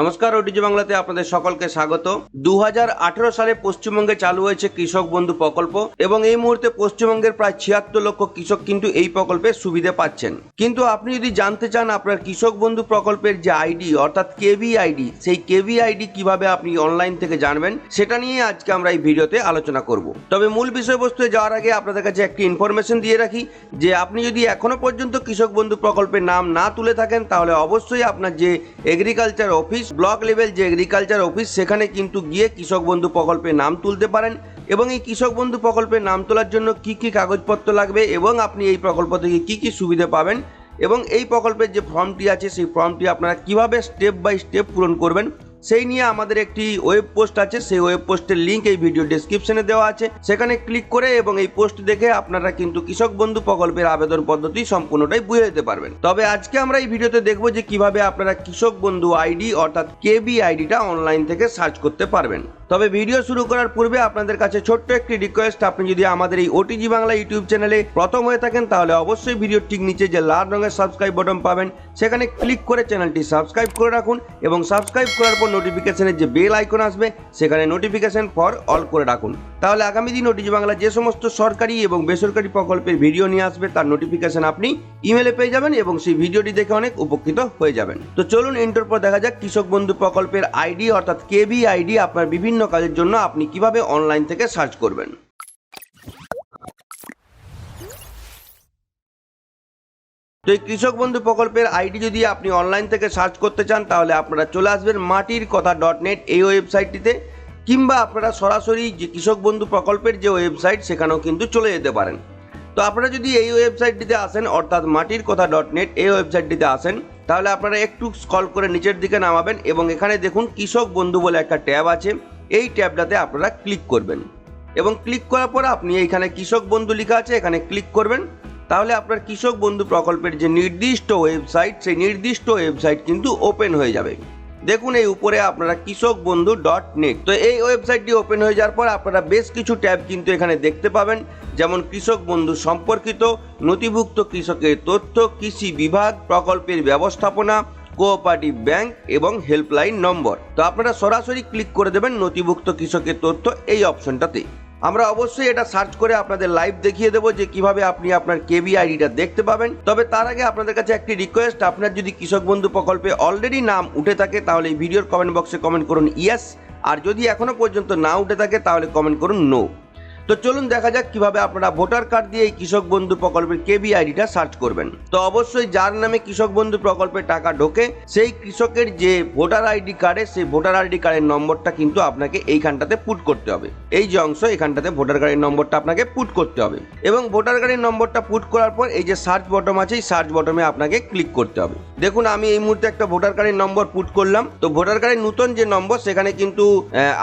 নমস্কার ওটিজি বাংলাতে আপনাদের সকলকে স্বাগত। দু হাজার আঠারো সালে পশ্চিমবঙ্গে চালু হয়েছে কৃষক বন্ধু প্রকল্প এবং এই মুহূর্তে পশ্চিমবঙ্গের প্রায় ছিয়াত্তর লক্ষ কৃষক কিন্তু এই প্রকল্পের সুবিধা পাচ্ছেন। কিন্তু আপনি যদি জানতে চান আপনার কৃষক বন্ধু প্রকল্পের যে আইডি, অর্থাৎ কেভি আইডি সেই কেভি আইডি কীভাবে আপনি অনলাইন থেকে জানবেন, সেটা নিয়ে আজকে আমরা এই ভিডিওতে আলোচনা করব। তবে মূল বিষয়বস্তু যাওয়ার আগে আপনাদের কাছে একটি ইনফরমেশন দিয়ে রাখি যে আপনি যদি এখনও পর্যন্ত কৃষক বন্ধু প্রকল্পের নাম না তুলে থাকেন, তাহলে অবশ্যই আপনার যে এগ্রিকালচার অফিস ব্লক লেভেল যে এগ্রিকালচার অফিস সেখানে কিন্তু গিয়ে কৃষক বন্ধু প্রকল্পে নাম তুলতে পারেন এবং এই কৃষক বন্ধু প্রকল্পে নাম তোলার জন্য কি কি কাগজপত্র লাগবে এবং আপনি এই প্রকল্প থেকে কি কি সুবিধা পাবেন এবং এই প্রকল্পের যে ফর্মটি আছে, সেই ফর্মটি আপনারা কীভাবে স্টেপ বাই স্টেপ পূরণ করবেন সেই নিয়ে আমাদের একটি ওয়েব পোস্ট আছে, সেই ওয়েব পোস্টের লিঙ্ক এই ভিডিও ডেসক্রিপশনে দেওয়া আছে। সেখানে ক্লিক করে এবং এই পোস্ট দেখে আপনারা কিন্তু কৃষক বন্ধু প্রকল্পের আবেদন পদ্ধতি সম্পূর্ণটাই বুঝে যেতে পারবেন। তবে আজকে আমরা এই ভিডিওতে দেখব যে কীভাবে আপনারা কৃষক বন্ধু আইডি অর্থাৎ কেবি আইডিটা অনলাইন থেকে সার্চ করতে পারবেন। তবে ভিডিও শুরু করার পূর্বে আপনাদের কাছে ছোট্ট একটি রিকোয়েস্ট আপনি যদি আমাদের এই ওটিজি বাংলা ইউটিউব চ্যানেলে প্রথম হয়ে থাকেন, তাহলে অবশ্যই ভিডিওর ঠিক নিচে যে লাল রঙের সাবস্ক্রাইব বাটন পাবেন সেখানে ক্লিক করে চ্যানেলটি সাবস্ক্রাইব করে রাখুন এবং সাবস্ক্রাইব করার পর নোটিফিকেশনের যে বেল আইকন আসবে, সেখানে নোটিফিকেশন ফর অল করে রাখুন। তাহলে আগামী দিন ওটিজি বাংলা যে সমস্ত সরকারি এবং বেসরকারি প্রকল্পের ভিডিও নিয়ে আসবে, তার নোটিফিকেশন আপনি ইমেলে পেয়ে যাবেন এবং সেই ভিডিওটি দেখে অনেক উপকৃত হয়ে যাবেন। তো চলুন ইন্টার পর দেখা যাক কৃষক বন্ধু প্রকল্পের আইডি অর্থাৎ কেবি আইডি আপনার বিভিন্ন কাজের জন্য আপনি কীভাবে অনলাইন থেকে সার্চ করবেন। তো এই কৃষক বন্ধু প্রকল্পের আইডি যদি আপনি অনলাইন থেকে সার্চ করতে চান, তাহলে আপনারা চলে আসবেন মাটির কথা ডট নেট এই ওয়েবসাইটটিতে কিংবা আপনারা সরাসরি যে কৃষক বন্ধু প্রকল্পের যে ওয়েবসাইট সেখানেও কিন্তু চলে যেতে পারেন। তো আপনারা যদি এই ওয়েবসাইটটিতে আসেন, অর্থাৎ মাটির কথা ডট নেট এই ওয়েবসাইটটিতে আসেন, তাহলে আপনারা একটু স্কল করে নিচের দিকে নামাবেন এবং এখানে দেখুন কৃষক বন্ধু বলে একটা ট্যাব আছে। এই ট্যাবটাতে আপনারা ক্লিক করবেন। এবং ক্লিক করার পর আপনি এইখানে কৃষক বন্ধু লেখা আছে, এখানে ক্লিক করবেন। তাহলে আপনার কৃষক বন্ধু প্রকল্পের যে নির্দিষ্ট ওয়েবসাইট, সেই নির্দিষ্ট ওয়েবসাইট কিন্তু ওপেন হয়ে যাবে। দেখুন এই উপরে আপনারা কৃষক বন্ধু ডট নেট তো এই ওয়েবসাইটটি ওপেন হয়ে যাওয়ার পর আপনারা বেশ কিছু ট্যাব কিন্তু এখানে দেখতে পাবেন, যেমন কৃষক বন্ধু সম্পর্কিত, নথিভুক্ত কৃষকের তথ্য, কৃষি বিভাগ, প্রকল্পের ব্যবস্থাপনা, কোঅপারেটিভ ব্যাংক এবং হেল্পলাইন নম্বর। তো আপনারা সরাসরি ক্লিক করে দেবেন নথিভুক্ত কৃষকের তথ্য এই অপশনটাতে। আমরা অবশ্যই এটা সার্চ করে আপনাদের লাইভ দেখিয়ে দেবো যে কীভাবে আপনি আপনার কেবি আইডিটা দেখতে পাবেন। তবে তার আগে আপনাদের কাছে একটি রিকোয়েস্ট আপনার যদি কৃষক বন্ধু প্রকল্পে অলরেডি নাম উঠে থাকে, তাহলে ভিডিওর কমেন্ট বক্সে কমেন্ট করুন ইয়েস আর যদি এখনও পর্যন্ত না উঠে থাকে, তাহলে কমেন্ট করুন নো তো চলুন দেখা যাক কীভাবে আপনারা ভোটার কার্ড দিয়ে এই কৃষক বন্ধু প্রকল্পের কেবি আইডিটা সার্চ করবেন। তো অবশ্যই যার নামে কৃষক বন্ধু প্রকল্পে টাকা ঢোকে, সেই কৃষকের যে ভোটার আইডি কার্ডে, সেই ভোটার আইডি কার্ডের নম্বরটা কিন্তু আপনাকে এইখানটাতে পুট করতে হবে। এই যে অংশ এখানটাতে ভোটার কার্ডের নম্বরটা আপনাকে পুট করতে হবে। এবং ভোটার কার্ডের নম্বরটা পুট করার পর এই যে সার্চ বটম আছে, এই সার্চ বটমে আপনাকে ক্লিক করতে হবে। দেখুন, আমি এই মুহূর্তে একটা ভোটার কার্ডের নম্বর পুট করলাম। তো ভোটার কার্ডের নতুন যে নম্বর সেখানে কিন্তু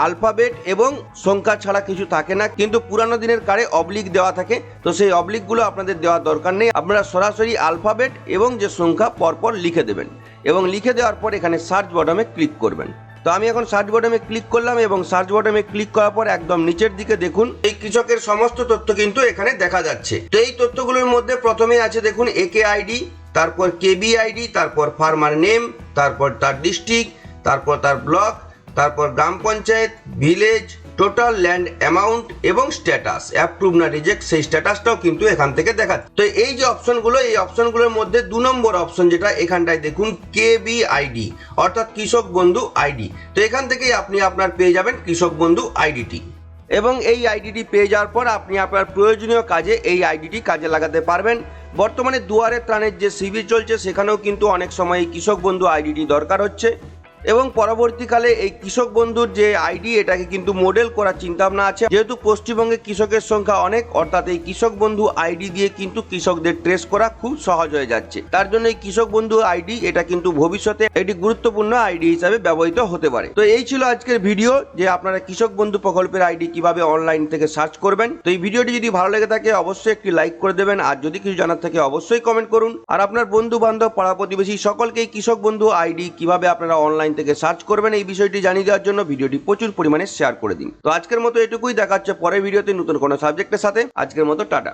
আলফাবেট এবং সংখ্যা ছাড়া কিছু থাকে না। কিন্তু পুরানো দিনের কার্ডে অবলিক দেওয়া থাকে। তো সেই অবলিকগুলো আপনাদের দেওয়ার দরকার নেই। আপনারা সরাসরি আলফাবেট এবং যে সংখ্যা, পরপর লিখে দেবেন। এবং লিখে দেওয়ার পর এখানে সার্চ বটমে ক্লিক করবেন। তো আমি এখন সার্চ বটমে ক্লিক করলাম এবং সার্চ বটমে ক্লিক করার পর একদম নিচের দিকে দেখুন, এই কৃষকের সমস্ত তথ্য কিন্তু এখানে দেখা যাচ্ছে। তো এই তথ্যগুলোর মধ্যে প্রথমে আছে দেখুন একে আইডি তারপর কেবি আইডি তারপর ফার্মার নেম, তারপর তার ডিস্ট্রিক্ট, তারপর তার ব্লক, তারপর গ্রাম panchayat, village, total land amount এবং স্ট্যাটাস। অ্যাপ্রুভ না রিজেক্ট সেই স্ট্যাটাসটাও কিন্তু এখান থেকে দেখাচ্ছে তো এই যে অপশনগুলো, এই অপশনগুলোর মধ্যে দু নম্বর অপশন যেটা, এখানটায় দেখুন কেবি আইডি অর্থাৎ কৃষক বন্ধু আইডি। তো এখান থেকেই আপনি আপনার পেয়ে যাবেন কৃষক বন্ধু আইডিটি। এবং এই আইডিটি পেয়ে যাওয়ার পর আপনি আপনার প্রয়োজনীয় কাজে এই আইডিটি কাজে লাগাতে পারবেন। বর্তমানে দুয়ারে ত্রাণের যে শিবির চলছে, সেখানেও কিন্তু অনেক সময় কৃষক বন্ধু আইডিটি দরকার হচ্ছে। এবং পরবর্তীকালে এই কৃষক বন্ধুর যে আইডি, এটাকে কিন্তু মডেল করার চিন্তাভাবনা আছে। যেহেতু পশ্চিমবঙ্গে কৃষকের সংখ্যা অনেক, অর্থাৎ এই কৃষক বন্ধু আইডি দিয়ে কিন্তু কৃষকদের ট্রেস করা খুব সহজ হয়ে যাচ্ছে। তার জন্য এই কৃষক বন্ধু আইডি, এটা কিন্তু ভবিষ্যতে একটি গুরুত্বপূর্ণ আইডি হিসাবে ব্যবহৃত হতে পারে। তো এই ছিল আজকের ভিডিও, যে আপনারা কৃষক বন্ধু প্রকল্পের আইডি কীভাবে অনলাইন থেকে সার্চ করবেন। তো এই ভিডিওটি যদি ভালো লেগে থাকে, অবশ্যই একটি লাইক করে দেবেন, আর যদি কিছু জানার থাকে, অবশ্যই কমেন্ট করুন। আর আপনার বন্ধু বান্ধব পাড়া প্রতিবেশী, সকলকেই কৃষক বন্ধু আইডি কীভাবে আপনারা অনলাইন থেকে সার্চ করবেন এই বিষয়টি জানিয়ে দেওয়ার জন্য ভিডিওটি প্রচুর পরিমাণে শেয়ার করে দিন। তো আজকের মতো এটুকুই, দেখা হচ্ছে পরের ভিডিওতে নতুন কোনো সাবজেক্টের সাথে। আজকের মতো, টাটা।